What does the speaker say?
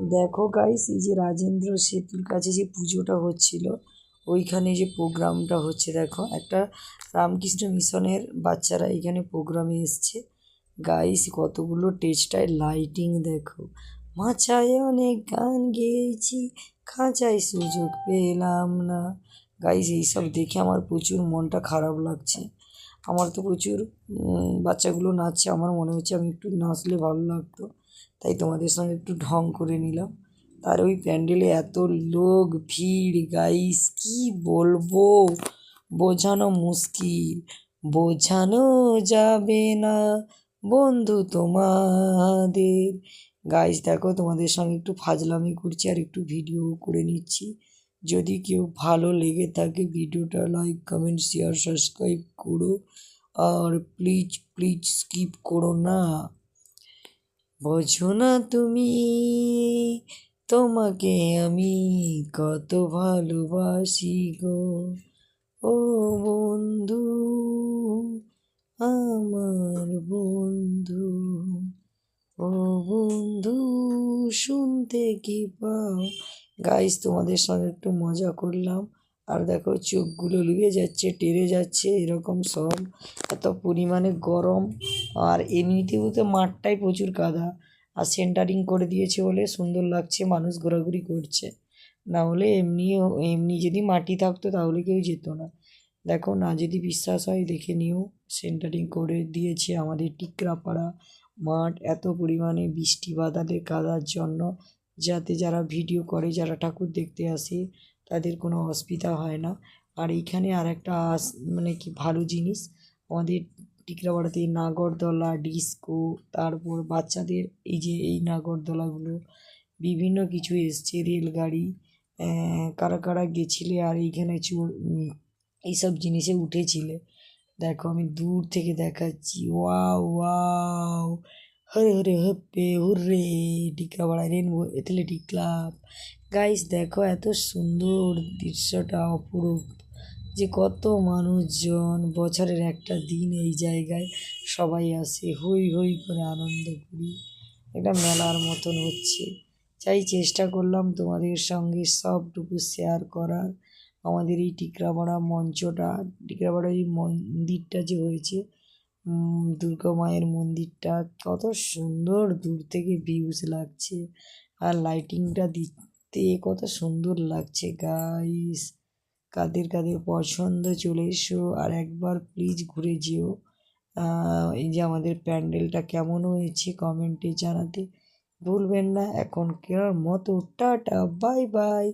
দেখো গাইস এই যে রাজেন্দ্র সেতুর কাছে যে পুজোটা হচ্ছিল, ওইখানে যে প্রোগ্রামটা হচ্ছে, দেখো, একটা রামকৃষ্ণ মিশনের বাচ্চারা এখানে প্রোগ্রামে এসছে। গাইস কতগুলো টেজটায় লাইটিং দেখো। মাচায় অনেক গান গেয়েছি, খাঁচায় সুযোগ পেলাম না। গাইস এইসব দেখে আমার প্রচুর মনটা খারাপ লাগছে। আমার তো প্রচুর বাচ্চাগুলো নাচছে, আমার মনে হচ্ছে আমি একটু নাচলে ভালো লাগতো। তাই তোমাদের সঙ্গে একটু ঢং করে নিলাম। তার ওই প্যান্ডেলে এত লোক, ভিড় গাইস কি বলব? বোঝানো মুশকিল, বোঝানো যাবে না বন্ধু তোমাদের। গাইস দেখো, তোমাদের সঙ্গে একটু ফাজলামি করছি আর একটু ভিডিও করে নিচ্ছি। যদি কেউ ভালো লেগে থাকে, ভিডিওটা লাইক কমেন্ট শেয়ার সাবস্ক্রাইব করো। আর প্লিজ প্লিজ স্কিপ করো না। বোঝো না তুমি, তোমাকে আমি কত ভালোবাসি গো। ও বন্ধু, আমার বন্ধু, ও বন্ধু, শুনতে কি পাও? গাইস তোমাদের সঙ্গে একটু মজা করলাম। আর দেখো, চোখগুলো লুয়ে যাচ্ছে, টেরে যাচ্ছে, এরকম সব। এত পরিমাণে গরম। আর এমনিতেও তো মাঠটাই প্রচুর কাদা। আর সেন্টারিং করে দিয়েছে বলে সুন্দর লাগছে, মানুষ ঘোরাঘুরি করছে। না হলে এমনিও এমনি যদি মাটি থাকতো তাহলে কেউ যেত না। দেখো, না যদি বিশ্বাস হয়, দেখে নিও। সেন্টারিং করে দিয়েছে আমাদের টিকরাপাড়া মাঠ। এত পরিমাণে বৃষ্টি বাদলে কাদার জন্য। যাতে যারা ভিডিও করে, যারা ঠাকুর দেখতে আসে, তাদের কোনো অসুবিধা হয় না। আর এইখানে আর একটা মানে কি, ভালো জিনিস, আমাদের টিকরাপাড়াতে নাগরদোলা, ডিস্কো, তারপর বাচ্চাদের এই যে, এই নাগরদোলাগুলো, বিভিন্ন কিছু এসছে, রেলগাড়ি কারা কারা গেছিলে আর এইখানে চোর এইসব জিনিসে উঠেছিলে। দেখো আমি দূর থেকে দেখাচ্ছি। Wow wow! Hare Hare হপ্পে hooray Tikapara rainbow athletic club guys দেখো এত সুন্দর দৃশ্যটা অপরূপ যে কত মানুষজন বছরের একটা দিন এই জায়গায় সবাই আসে হই হই করে আনন্দ করি এটা মেলার মতন হচ্ছে চাই চেষ্টা করলাম তোমাদের সঙ্গে সবটুকু শেয়ার করার আমাদের এই টিকরাপাড়া মঞ্চটা টিকরাপাড়া এই মন্দিরটা যে হয়েছে দুর্গা মায়ের মন্দিরটা কত সুন্দর, দূর থেকে ভিউজ লাগছে। আর লাইটিংটা দিতে কত সুন্দর লাগছে গাইস কাদের কাদের পছন্দ চলে এসো, আর একবার প্লিজ ঘুরে যেও। এই যে আমাদের প্যান্ডেলটা কেমন হয়েছে কমেন্টে জানাতে ভুলবেন না। এখন কেনার মতো টাটা বাই বাই